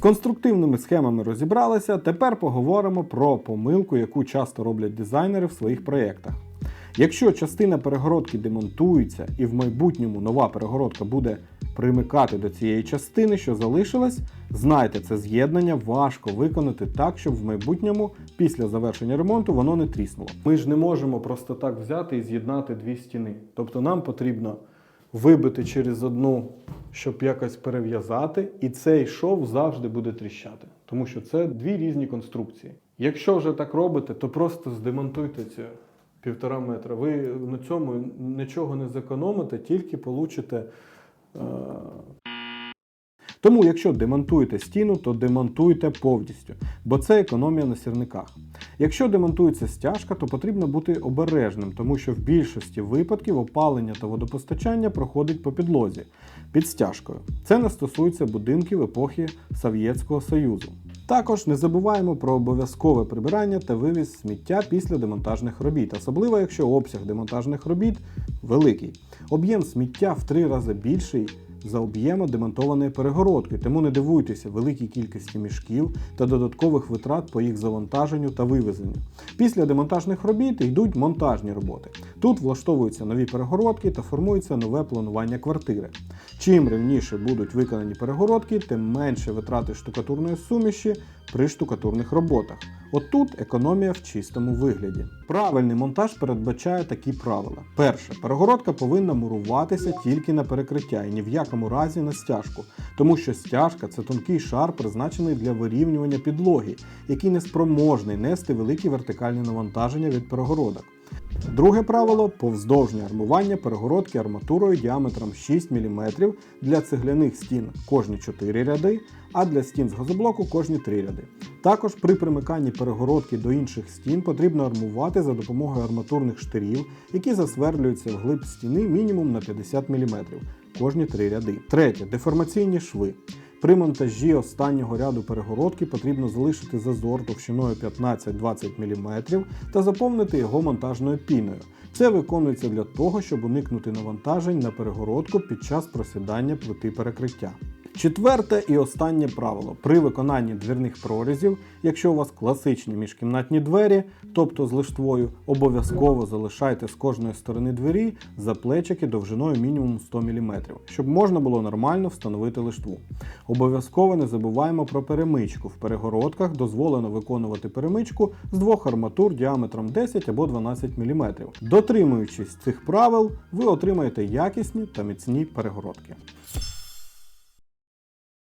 конструктивними схемами розібралися. Тепер поговоримо про помилку, яку часто роблять дизайнери в своїх проєктах. Якщо частина перегородки демонтується і в майбутньому нова перегородка буде примикати до цієї частини, що залишилась, знайте, це з'єднання важко виконати так, щоб в майбутньому, після завершення ремонту, воно не тріснуло. Ми ж не можемо просто так взяти і з'єднати дві стіни. Тобто нам потрібно вибити через одну, щоб якось перев'язати, і цей шов завжди буде тріщати, тому що це дві різні конструкції. Якщо вже так робите, то просто здемонтуйте ці півтора метра. Ви на цьому нічого не зекономите, тільки получите. Е... Тому, якщо демонтуєте стіну, то демонтуйте повністю, бо це економія на сірниках. Якщо демонтується стяжка, то потрібно бути обережним, тому що в більшості випадків опалення та водопостачання проходить по підлозі під стяжкою. Це не стосується будинків епохи Совєтського Союзу. Також не забуваємо про обов'язкове прибирання та вивіз сміття після демонтажних робіт, особливо якщо обсяг демонтажних робіт великий. Об'єм сміття в три рази більший за об'єму демонтованої перегородки, тому не дивуйтеся великій кількості мішків та додаткових витрат по їх завантаженню та вивезенню. Після демонтажних робіт йдуть монтажні роботи. Тут влаштовуються нові перегородки та формується нове планування квартири. Чим рівніше будуть виконані перегородки, тим менше витрати штукатурної суміші при штукатурних роботах. Отут економія в чистому вигляді. Правильний монтаж передбачає такі правила. Перше, перегородка повинна муруватися тільки на перекриття і ні в якому разі на стяжку, тому що стяжка це тонкий шар, призначений для вирівнювання підлоги, який не спроможний нести великі вертикальні навантаження від перегородок. Друге правило повздовжнє армування перегородки арматурою діаметром 6 мм для цегляних стін кожні 4 ряди, а для стін з газоблоку кожні 3 ряди. Також при примиканні перегородки до інших стін потрібно армувати за допомогою арматурних штирів, які засверлюються вглиб стіни мінімум на 50 мм кожні 3 ряди. Третє деформаційні шви. При монтажі останнього ряду перегородки потрібно залишити зазор товщиною 15-20 мм та заповнити його монтажною піною. Це виконується для того, щоб уникнути навантажень на перегородку під час просідання плити перекриття. Четверте і останнє правило. При виконанні дверних прорізів, якщо у вас класичні міжкімнатні двері, тобто з лиштвою, обов'язково залишайте з кожної сторони двері заплечики довжиною мінімум 100 мм, щоб можна було нормально встановити лиштву. Обов'язково не забуваємо про перемичку. В перегородках дозволено виконувати перемичку з двох арматур діаметром 10 або 12 мм. Дотримуючись цих правил, ви отримаєте якісні та міцні перегородки.